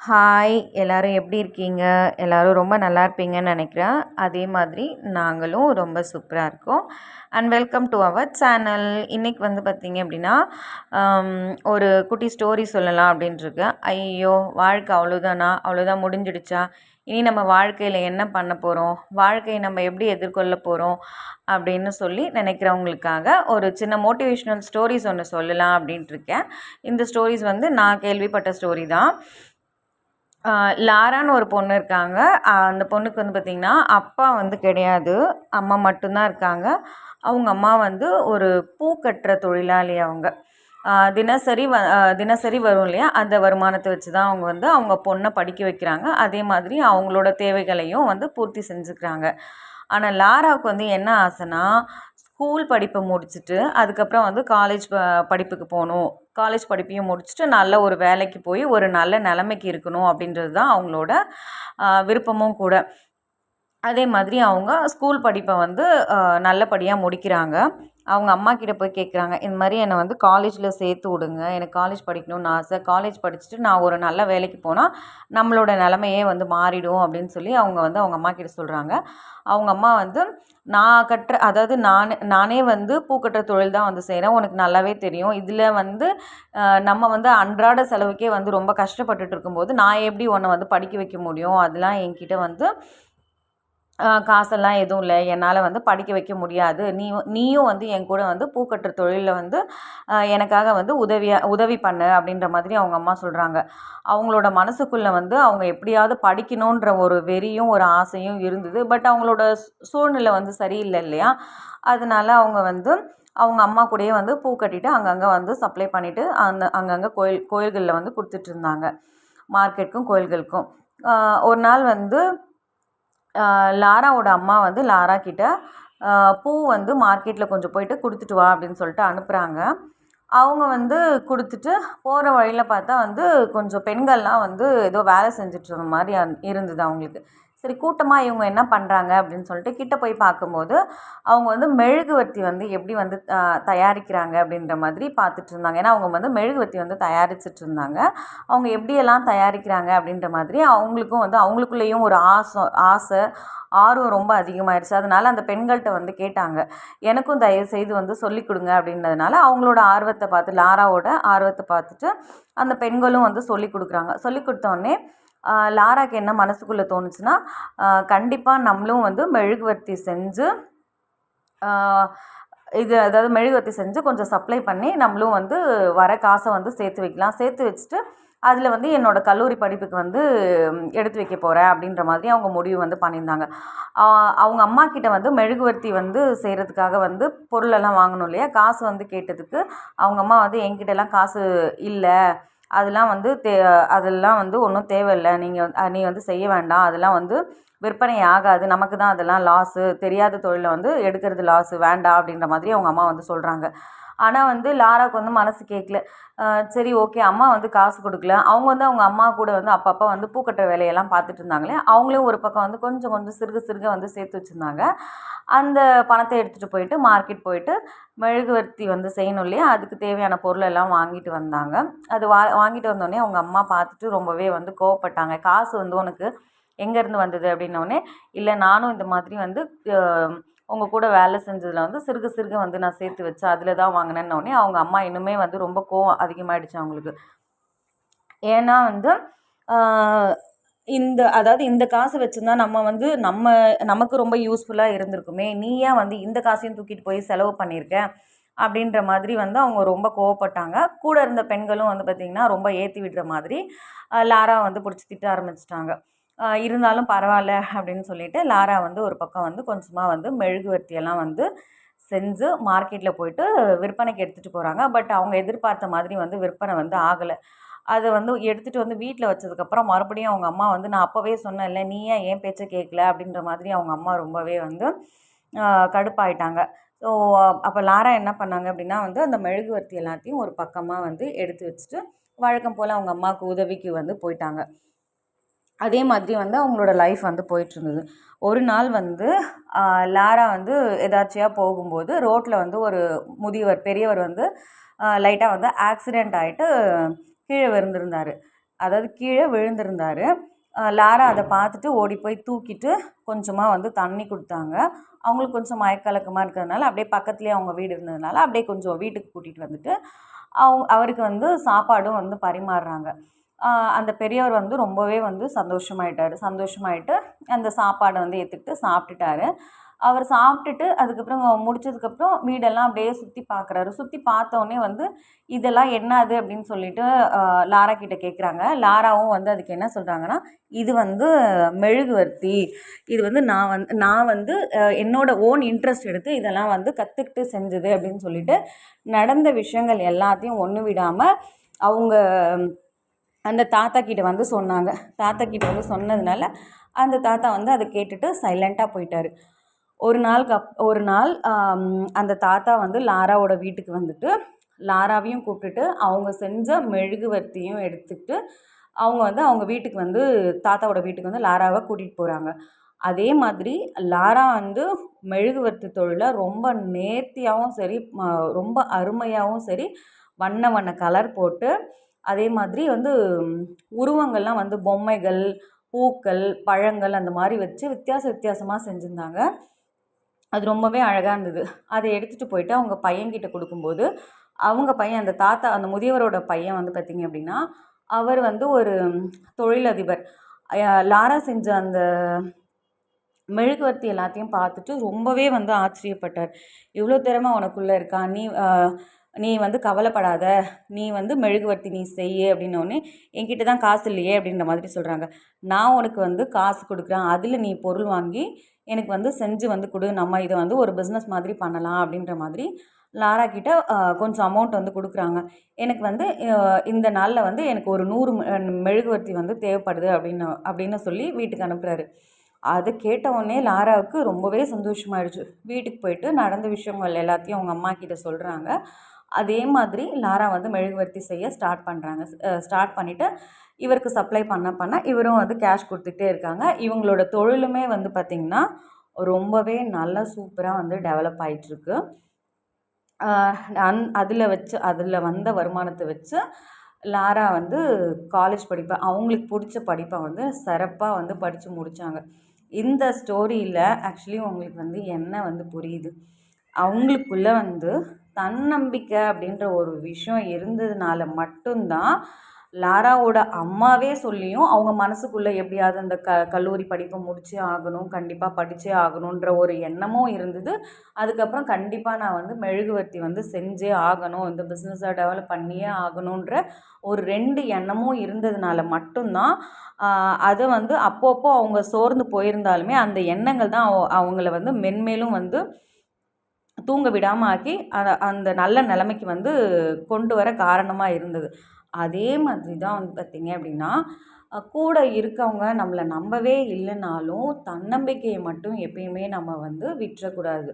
Hi எல்லோரும் எப்படி இருக்கீங்க? எல்லோரும் ரொம்ப நல்லா இருப்பீங்கன்னு நினைக்கிறேன். அதே மாதிரி நாங்களும் ரொம்ப சூப்பராக இருக்கோம். And welcome to our channel இன்றைக்கி வந்து பார்த்திங்க அப்படின்னா ஒரு குட்டி ஸ்டோரி சொல்லலாம் அப்படின்ட்டுருக்கேன் ஐயோ வாழ்க்கை அவ்வளோதானா அவ்வளோதான் முடிஞ்சிடுச்சா? இனி நம்ம வாழ்க்கையில் என்ன பண்ண போகிறோம் வாழ்க்கையை நம்ம எப்படி எதிர்கொள்ள போகிறோம் அப்படின்னு சொல்லி நினைக்கிறவங்களுக்காக ஒரு சின்ன மோட்டிவேஷ்னல் ஸ்டோரிஸ் ஒன்று சொல்லலாம் அப்படின்ட்டுருக்கேன் இந்த ஸ்டோரிஸ் வந்து நான் கேள்விப்பட்ட ஸ்டோரி தான். லாரான்னு ஒரு பொண்ணு இருக்காங்க. அந்த பொண்ணுக்கு வந்து பார்த்திங்கன்னா அப்பா வந்து கிடையாது. அம்மா மட்டும்தான் இருக்காங்க. அவங்க அம்மா வந்து ஒரு பூ கட்டுற தொழிலாளி அவங்க. தினசரி வ தினசரி வரும் இல்லையா? அந்த வருமானத்தை வச்சு தான் அவங்க வந்து அவங்க பொண்ணை படிக்க வைக்கிறாங்க. அதே மாதிரி அவங்களோட தேவைகளையும் வந்து பூர்த்தி செஞ்சுக்கிறாங்க. ஆனால் லாராவுக்கு வந்து என்ன ஆசைன்னா ஸ்கூல் படிப்பை முடிச்சுட்டு அதுக்கப்புறம் வந்து காலேஜ் படிப்புக்கு போகணும். காலேஜ் படிப்பையும் முடிச்சுட்டு நல்ல ஒரு வேலைக்கு போய் ஒரு நல்ல நிலமைக்கு இருக்கணும் அப்படின்றது தான் அவங்களோட விருப்பமும் கூட. அதே மாதிரி அவங்க ஸ்கூல் படிப்பை வந்து நல்லபடியாக முடிக்கிறாங்க. அவங்க அம்மா கிட்ட போய் கேட்குறாங்க இந்த மாதிரி என்னை வந்து காலேஜில் சேர்த்து விடுங்க. எனக்கு காலேஜ் படிக்கணும்னு ஆசை. காலேஜ் படிச்சுட்டு நான் ஒரு நல்ல வேலைக்கு போனால் நம்மளோட நிலமையே வந்து மாறிடும் அப்படின்னு சொல்லி அவங்க வந்து அவங்க அம்மா கிட்ட சொல்கிறாங்க அவங்க அம்மா வந்து நான் கட்டுற அதாவது நானே நானே வந்து பூ கட்டுற தொழில் தான் வந்து செய்கிறேன் உனக்கு நல்லாவே தெரியும். இதில் வந்து நம்ம வந்து அன்றாட செலவுக்கே வந்து ரொம்ப கஷ்டப்பட்டுட்டு இருக்கும்போது நான் எப்படி உன்னை வந்து படிக்க வைக்க முடியும்? அதெல்லாம் என்கிட்ட வந்து காசெல்லாம் எதுவும் இல்லை. என்னால் வந்து படிக்க வைக்க முடியாது. நீ நீயும் வந்து என் கூட வந்து பூக்கட்டுற தொழிலில் வந்து எனக்காக வந்து உதவியாக உதவி பண்ணு அப்படின்ற மாதிரி அவங்க அம்மா சொல்கிறாங்க அவங்களோட மனசுக்குள்ளே வந்து அவங்க எப்படியாவது படிக்கணுன்ற ஒரு வெறியும் ஒரு ஆசையும் இருந்தது. பட் அவங்களோட சூழ்நிலை வந்து சரியில்லை இல்லையா? அதனால அவங்க வந்து அவங்க அம்மா கூடயே வந்து பூ கட்டிட்டு அங்கங்கே வந்து சப்ளை பண்ணிவிட்டு அந்த அங்கங்கே கோயில் கோயில்களில் வந்து கொடுத்துட்ருந்தாங்க மார்க்கெட்டுக்கும் கோயில்களுக்கும். ஒரு நாள் வந்து லாராவோட அம்மா வந்து லாரா கிட்டே பூ வந்து மார்க்கெட்டில் கொஞ்சம் போயிட்டு கொடுத்துட்டு வா அப்படின்னு சொல்லிட்டு அனுப்புகிறாங்க அவங்க வந்து கொடுத்துட்டு போகிற வழியில் பார்த்தா வந்து கொஞ்சம் பெண்கள்லாம் வந்து ஏதோ வேலை செஞ்சுட்டு இருந்த மாதிரி இருந்தது அவங்களுக்கு. சரி கூட்டமாக இவங்க என்ன பண்ணுறாங்க அப்படின்னு சொல்லிட்டு கிட்ட போய் பார்க்கும்போது அவங்க வந்து மெழுகுவர்த்தி வந்து எப்படி வந்து தயாரிக்கிறாங்க அப்படின்ற மாதிரி பார்த்துட்டு இருந்தாங்க. ஏன்னா அவங்க வந்து மெழுகுவர்த்தி வந்து தயாரிச்சிட்டு இருந்தாங்க. அவங்க எப்படியெல்லாம் தயாரிக்கிறாங்க அப்படின்ற மாதிரி அவங்களுக்கும் வந்து அவங்களுக்குள்ளேயும் ஒரு ஆசை ஆசை ஆர்வம் ரொம்ப அதிகமாகிடுச்சு அதனால் அந்த பெண்கள்கிட்ட வந்து கேட்டாங்க. எனக்கும் தயவு செய்து வந்து சொல்லிக் கொடுங்க அப்படின்றதுனால அவங்களோட ஆர்வத்தை பார்த்து லாராவோட ஆர்வத்தை பார்த்துட்டு அந்த பெண்களும் வந்து சொல்லி கொடுக்குறாங்க. சொல்லி கொடுத்தோடனே லாராக்கு என்ன மனசுக்குள்ளே தோணுச்சுன்னா கண்டிப்பாக நம்மளும் வந்து மெழுகுவர்த்தி செஞ்சு இது அதாவது மெழுகுவர்த்தி செஞ்சு கொஞ்சம் சப்ளை பண்ணி நம்மளும் வந்து வர காசை வந்து சேர்த்து வைக்கலாம். சேர்த்து வச்சுட்டு அதில் வந்து என்னோடய கல்லூரி படிப்புக்கு வந்து எடுத்து வைக்க போகிறேன் அப்படின்ற மாதிரி அவங்க முடிவு வந்து பண்ணியிருந்தாங்க. அவங்க அம்மா கிட்ட வந்து மெழுகுவர்த்தி வந்து செய்கிறதுக்காக வந்து பொருளெல்லாம் வாங்கணும் இல்லையா? காசு வந்து கேட்டதுக்கு அவங்க அம்மா வந்து என்கிட்டலாம் காசு இல்லை. அதெல்லாம் வந்து தே அதெல்லாம் வந்து ஒன்றும் தேவையில்ல. நீங்கள் நீ வந்து செய்ய வேண்டாம். அதெல்லாம் வந்து விற்பனை ஆகாது. நமக்கு தான் அதெல்லாம் லாஸு தெரியாத தொழிலை வந்து எடுக்கிறது லாஸு வேண்டாம் அப்படின்ற மாதிரி அவங்க அம்மா வந்து சொல்கிறாங்க ஆனால் வந்து லாராவுக்கு வந்து மனசு கேட்கல சரி ஓகே அம்மா வந்து காசு கொடுக்கல. அவங்க வந்து அவங்க அம்மா கூட வந்து அப்பப்போ வந்து பூக்கட்டுற வேலையெல்லாம் பார்த்துட்டு இருந்தாங்களே அவங்களும் ஒரு பக்கம் வந்து கொஞ்சம் கொஞ்சம் சிறுக சிறுக வந்து சேர்த்து வச்சுருந்தாங்க. அந்த பணத்தை எடுத்துகிட்டு போயிட்டு மார்க்கெட் போயிட்டு மெழுகுவர்த்தி வந்து செய்யணும் இல்லையா? அதுக்கு தேவையான பொருளெல்லாம் வாங்கிட்டு வந்தாங்க. அது வா வாங்கிட்டு வந்தோடனே அவங்க அம்மா பார்த்துட்டு ரொம்பவே வந்து கோவப்பட்டாங்க. காசு வந்து உனக்கு எங்கேருந்து வந்தது அப்படின்னோடனே இல்லை நானும் இந்த மாதிரி வந்து உங்கள் கூட வேலை செஞ்சதில் வந்து சிறுக சிறுக வந்து நான் சேர்த்து வச்சேன் அதில் தான் வாங்கினேன்னொடனே அவங்க அம்மா இன்னுமே வந்து ரொம்ப கோவம் அதிகமாகிடுச்சு அவங்களுக்கு. ஏன்னா வந்து இந்த அதாவது இந்த காசு வச்சுருந்தா நம்ம வந்து நம்ம நமக்கு ரொம்ப யூஸ்ஃபுல்லாக இருந்திருக்குமே. நீ ஏன் வந்து இந்த காசையும் தூக்கிட்டு போய் செலவு பண்ணியிருக்க அப்படின்ற மாதிரி வந்து அவங்க ரொம்ப கோவப்பட்டாங்க. கூட இருந்த பெண்களும் வந்து பார்த்திங்கன்னா ரொம்ப ஏற்றி விடுற மாதிரி லாரா வந்து பிடிச்சி திட்ட ஆரம்பிச்சிட்டாங்க. இருந்தாலும் பரவாயில்ல அப்படின்னு சொல்லிட்டு லாரா வந்து ஒரு பக்கம் வந்து கொஞ்சமாக வந்து மெழுகுவர்த்தியெல்லாம் வந்து செஞ்சு மார்க்கெட்டில் போயிட்டு விற்பனைக்கு எடுத்துகிட்டு போகிறாங்க பட் அவங்க எதிர்பார்த்த மாதிரி வந்து விற்பனை வந்து ஆகலை. அதை வந்து எடுத்துகிட்டு வந்து வீட்டில் வச்சதுக்கப்புறம் மறுபடியும் அவங்க அம்மா வந்து நான் அப்போவே சொன்னேன்ல நீ ஏன் ஏன் பேச்சை கேட்கல அப்படின்ற மாதிரி அவங்க அம்மா ரொம்பவே வந்து கடுப்பாயிட்டாங்க. ஸோ அப்போ லாரா என்ன பண்ணாங்க அப்படின்னா வந்து அந்த மெழுகுவர்த்தி எல்லாத்தையும் ஒரு பக்கமாக வந்து எடுத்து வச்சுட்டு வழக்கம் போல் அவங்க அம்மாவுக்கு உதவிக்கு வந்து போயிட்டாங்க. அதே மாதிரி வந்து அவங்களோட லைஃப் வந்து போயிட்டுருந்தது. ஒரு நாள் வந்து லாரா வந்து எதாச்சியாக போகும்போது ரோட்டில் வந்து ஒரு முதியவர் பெரியவர் வந்து லைட்டாக வந்து ஆக்சிடெண்ட் ஆகிட்டு கீழே விழுந்திருந்தார். அதாவது கீழே விழுந்திருந்தார். லாரா அதை பார்த்துட்டு ஓடி போய் தூக்கிட்டு கொஞ்சமாக வந்து தண்ணி கொடுத்தாங்க. அவங்களுக்கு கொஞ்சம் மயக்கலக்கமாக இருக்கிறதுனால அப்படியே பக்கத்துலேயே அவங்க வீடு இருந்ததுனால அப்படியே கொஞ்சம் வீட்டுக்கு கூட்டிகிட்டு வந்துட்டு அவங்க அவருக்கு வந்து சாப்பாடும் வந்து பரிமாறுறாங்க. அந்த பெரியவர் வந்து ரொம்பவே வந்து சந்தோஷமாயிட்டார். சந்தோஷமாயிட்டு அந்த சாப்பாடை வந்து ஏற்றுக்கிட்டு சாப்பிட்டுட்டாரு. அவர் சாப்பிட்டுட்டு அதுக்கப்புறம் முடிச்சதுக்கப்புறம் வீடெல்லாம் அப்படியே சுற்றி பார்க்குறாரு சுற்றி பார்த்தோன்னே வந்து இதெல்லாம் என்னது அப்படின்னு சொல்லிட்டு லாரா கிட்ட கேட்குறாங்க லாராவும் வந்து அதுக்கு என்ன சொல்கிறாங்கன்னா இது வந்து மெழுகுவர்த்தி. இது வந்து நான் வந்து நான் வந்து என்னோடய ஓன் இன்ட்ரெஸ்ட் எடுத்து இதெல்லாம் வந்து கற்றுக்கிட்டு செஞ்சது அப்படின்னு சொல்லிட்டு நடந்த விஷயங்கள் எல்லாத்தையும் ஒன்று விடாமல் அவங்க அந்த தாத்தா கிட்ட வந்து சொன்னாங்க. தாத்தா கிட்ட வந்து சொன்னதுனால அந்த தாத்தா வந்து அதை கேட்டுட்டு சைலண்ட்டாக போயிட்டார். ஒரு நாளுக்கு கப் ஒரு நாள் அந்த தாத்தா வந்து லாராவோட வீட்டுக்கு வந்துட்டு லாராவையும் கூப்பிட்டுட்டு அவங்க செஞ்ச மெழுகுவர்த்தியும் எடுத்துக்கிட்டு அவங்க வந்து அவங்க வீட்டுக்கு வந்து தாத்தாவோட வீட்டுக்கு வந்து லாராவை கூட்டிகிட்டு போகிறாங்க அதே மாதிரி லாரா வந்து மெழுகுவர்த்தி தொழிலை ரொம்ப நேர்த்தியாகவும் சரி ரொம்ப அருமையாகவும் சரி வண்ண வண்ண கலர் போட்டு அதே மாதிரி வந்து உருவங்கள்லாம் வந்து பொம்மைகள் பூக்கள் பழங்கள் அந்த மாதிரி வச்சு வித்தியாச வித்தியாசமாக செஞ்சுருந்தாங்க. அது ரொம்பவே அழகாக இருந்தது. அதை எடுத்துகிட்டு போயிட்டு அவங்க பையன்கிட்ட கொடுக்கும்போது அவங்க பையன் அந்த தாத்தா அந்த முதியவரோட பையன் வந்து பார்த்திங்க அப்படின்னா அவர் வந்து ஒரு தொழிலதிபர். லாரா செஞ்ச அந்த மெழுகுவர்த்தி எல்லாத்தையும் பார்த்துட்டு ரொம்பவே வந்து ஆச்சரியப்பட்டார். இவ்வளோ திறமை உனக்குள்ளே இருக்கா? நீ நீ வந்து கவலைப்படாத நீ வந்து மெழுகுவர்த்தி நீ செய் அப்படின்னோடனே என்கிட்ட தான் காசு இல்லையே அப்படின்ற மாதிரி சொல்கிறாங்க நான் உனக்கு வந்து காசு கொடுக்குறேன். அதில் நீ பொருள் வாங்கி எனக்கு வந்து செஞ்சு வந்து கொடு. நம்ம இதை வந்து ஒரு பிஸ்னஸ் மாதிரி பண்ணலாம் அப்படின்ற மாதிரி லாரா கிட்ட கொஞ்சம் அமௌண்ட் வந்து கொடுக்குறாங்க. எனக்கு வந்து இந்த நாளில் வந்து எனக்கு ஒரு நூறு மெழுகுவர்த்தி வந்து தேவைப்படுது அப்படின்னு அப்படின்னு சொல்லி வீட்டுக்கு அனுப்புகிறாரு அதை கேட்டவுடனே லாராவுக்கு ரொம்பவே சந்தோஷமாயிடுச்சு. வீட்டுக்கு போயிட்டு நடந்த விஷயங்கள் எல்லாத்தையும் அவங்க அம்மா கிட்ட சொல்கிறாங்க அதே மாதிரி லாரா வந்து மெழுகுவர்த்தி செய்ய ஸ்டார்ட் பண்ணுறாங்க ஸ்டார்ட் பண்ணிவிட்டு இவருக்கு சப்ளை பண்ண பண்ண இவரும் வந்து கேஷ் கொடுத்துட்டே இருக்காங்க. இவங்களோட தொழிலுமே வந்து பார்த்திங்கன்னா ரொம்பவே நல்லா சூப்பராக வந்து டெவலப் ஆகிட்டுருக்கு அந் அதில் வச்சு அதில் வந்த வருமானத்தை வச்சு லாரா வந்து காலேஜ் படிப்பை அவங்களுக்கு பிடிச்ச படிப்பை வந்து சிறப்பாக வந்து படித்து முடித்தாங்க இந்த ஸ்டோரியில் ஆக்சுவலி உங்களுக்கு வந்து என்ன வந்து புரியுது? அவங்களுக்குள்ளே வந்து தன்னம்பிக்கை அப்படின்ற ஒரு விஷயம் இருந்ததுனால மட்டும்தான் லாராவோட அம்மாவே சொல்லியும் அவங்க மனசுக்குள்ளே எப்படியாவது அந்த க கல்லூரி படிப்பை முடிச்சே ஆகணும் கண்டிப்பாக படித்தே ஆகணுன்ற ஒரு எண்ணமும் இருந்தது. அதுக்கப்புறம் கண்டிப்பாக நான் வந்து மெழுகுவர்த்தி வந்து செஞ்சே ஆகணும் இந்த பிஸ்னஸை டெவலப் பண்ணியே ஆகணுன்ற ஒரு ரெண்டு எண்ணமும் இருந்ததுனால மட்டும்தான் அதை வந்து அப்பப்போ அவங்க சோர்ந்து போயிருந்தாலுமே அந்த எண்ணங்கள் தான் அவங்கள வந்து மென்மேலும் வந்து தூங்க விடாமல் ஆக்கி அந்த அந்த நல்ல நிலைமைக்கு வந்து கொண்டு வர காரணமாக இருந்தது. அதே மாதிரி தான் வந்து பார்த்திங்க அப்படின்னா கூட இருக்கவங்க நம்மளை நம்பவே இல்லைனாலும் தன்னம்பிக்கையை மட்டும் எப்பயுமே நம்ம வந்து விட்டுறக்கூடாது.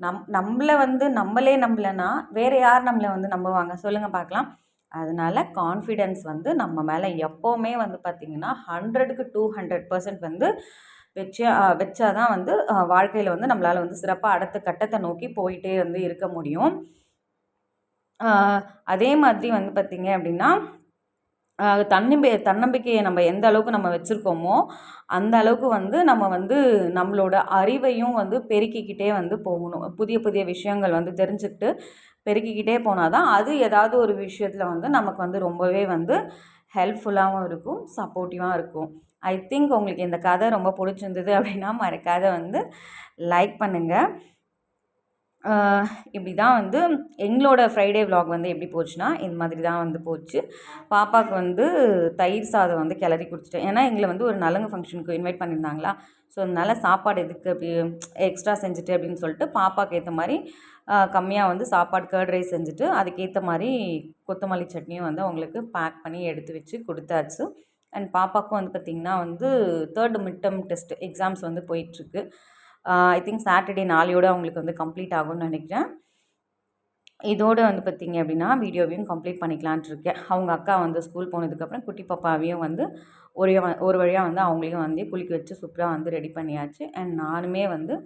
நம் நம்மளை வந்து நம்மளே நம்பலைன்னா வேறு யார் நம்மளை வந்து நம்புவாங்க? சொல்லுங்கள் பார்க்கலாம் அதனால் கான்ஃபிடென்ஸ் வந்து நம்ம மேலே எப்போவுமே வந்து பார்த்திங்கன்னா ஹண்ட்ரடுக்கு டூ ஹண்ட்ரட் பர்சன்ட் வந்து வச்சா வச்சா தான் வந்து வாழ்க்கையில் வந்து நம்மளால் வந்து சிறப்பாக அடுத்த கட்டத்தை நோக்கி போயிட்டே வந்து இருக்க முடியும். அதே மாதிரி வந்து பார்த்திங்க அப்படின்னா தன்னம்பி தன்னம்பிக்கையை நம்ம எந்த அளவுக்கு நம்ம வச்சுருக்கோமோ அந்த அளவுக்கு வந்து நம்ம வந்து நம்மளோட அறிவையும் வந்து பெருக்கிக்கிட்டே வந்து போகணும். புதிய புதிய விஷயங்கள் வந்து தெரிஞ்சுக்கிட்டு பெருக்கிக்கிட்டே போனால் தான் அது ஏதாவது ஒரு விஷயத்தில் வந்து நமக்கு வந்து ரொம்பவே வந்து ஹெல்ப்ஃபுல்லாகவும் இருக்கும் சப்போர்ட்டிவாக இருக்கும். ஐ திங்க் உங்களுக்கு இந்த கதை ரொம்ப பிடிச்சிருந்தது அப்படின்னா மறக்காத வந்து லைக் பண்ணுங்கள் இப்படி தான் வந்து எங்களோட ஃப்ரைடே விலாக் வந்து எப்படி போச்சுன்னா இந்த மாதிரி தான் வந்து போச்சு. பாப்பாவுக்கு வந்து தயிர் சாதம் வந்து கிளறி கொடுத்துட்டேன் ஏன்னா எங்களை வந்து ஒரு நலங்கு ஃபங்க்ஷனுக்கு இன்வைட் பண்ணியிருந்தாங்களா. ஸோ அதனால் சாப்பாடு எதுக்கு அப்படி எக்ஸ்ட்ரா செஞ்சுட்டு அப்படின்னு சொல்லிட்டு பாப்பாவுக்கு ஏற்ற மாதிரி கம்மியாக வந்து சாப்பாடு கேர்ட் ரைஸ் செஞ்சுட்டு அதுக்கேற்ற மாதிரி கொத்தமல்லி சட்னியும் வந்து அவங்களுக்கு பேக் பண்ணி எடுத்து வச்சு கொடுத்தாச்சு. அண்ட் பாப்பாவுக்கும் வந்து பார்த்திங்கன்னா வந்து third mid term test exams வந்து போயிட்டுருக்கு. ஐ திங்க் சாட்டர்டே நாளையோடு அவங்களுக்கு வந்து கம்ப்ளீட் ஆகும்னு நினைக்கிறேன். இதோடு வந்து பார்த்திங்க அப்படின்னா வீடியோவையும் கம்ப்ளீட் பண்ணிக்கலான்ட்டு இருக்கேன். அவங்க அக்கா வந்து ஸ்கூல் போனதுக்கப்புறம் குட்டி பாப்பாவையும் வந்து ஒரே ஒரு வழியாக வந்து அவங்களையும் வந்து குளிக்க வச்சு சூப்பராக வந்து ரெடி பண்ணியாச்சு. அண்ட் நானுமே வந்து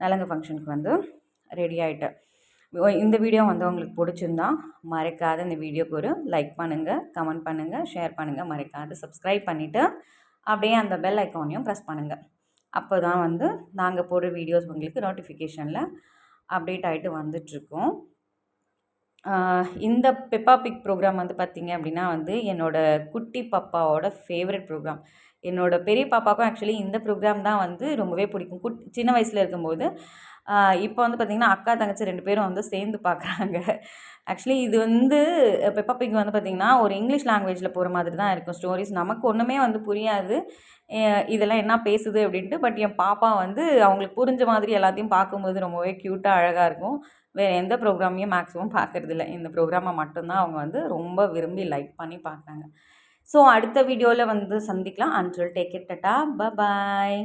நலங்கு ஃபங்க்ஷனுக்கு வந்து ரெடி ஆகிட்டேன் இந்த வீடியோ வந்து உங்களுக்கு பிடிச்சிருந்தா மறக்காத இந்த வீடியோக்கு ஒரு லைக் பண்ணுங்கள் கமெண்ட் பண்ணுங்கள் ஷேர் பண்ணுங்கள் மறக்காத சப்ஸ்கிரைப் பண்ணிவிட்டு அப்படியே அந்த பெல் ஐக்கானையும் ப்ரெஸ் பண்ணுங்கள் அப்போ தான் வந்து நாங்கள் போடுற வீடியோஸ் உங்களுக்கு நோட்டிஃபிகேஷனில் அப்டேட் ஆகிட்டு வந்துட்ருக்கோம் இந்த பெப்பா பிக் ப்ரோக்ராம் வந்து பார்த்திங்க அப்படின்னா வந்து என்னோடய குட்டி பப்பாவோட ஃபேவரட் ப்ரோக்ராம் என்னோடய பெரிய பாப்பாவுக்கும் ஆக்சுவலி இந்த ப்ரோக்ராம் தான் வந்து ரொம்பவே பிடிக்கும். குட் சின்ன வயசில் இருக்கும்போது இப்போ வந்து பார்த்திங்கன்னா அக்கா தங்கச்சி ரெண்டு பேரும் வந்து சேர்ந்து பார்க்குறாங்க ஆக்சுவலி இது வந்து பெப்பா பிக் வந்து பார்த்திங்கன்னா ஒரு இங்கிலீஷ் லாங்குவேஜில் போகிற மாதிரி தான் இருக்கும். ஸ்டோரிஸ் நமக்கு ஒன்றுமே வந்து புரியாது. இதெல்லாம் என்ன பேசுது அப்படின்ட்டு பட் என் பாப்பா வந்து அவங்களுக்கு புரிஞ்ச மாதிரி எல்லாத்தையும் பார்க்கும்போது ரொம்பவே க்யூட்டாக அழகாக இருக்கும். வேறு எந்த ப்ரோக்ராமையும் மேக்ஸிமம் பார்க்குறதில்ல இந்த ப்ரோக்ராமை மட்டும்தான் அவங்க வந்து ரொம்ப விரும்பி லைக் பண்ணி பார்க்குறாங்க ஸோ அடுத்த வீடியோவில் வந்து சந்திக்கலாம். அன்றில் டேக் இட் டட்டா பாய்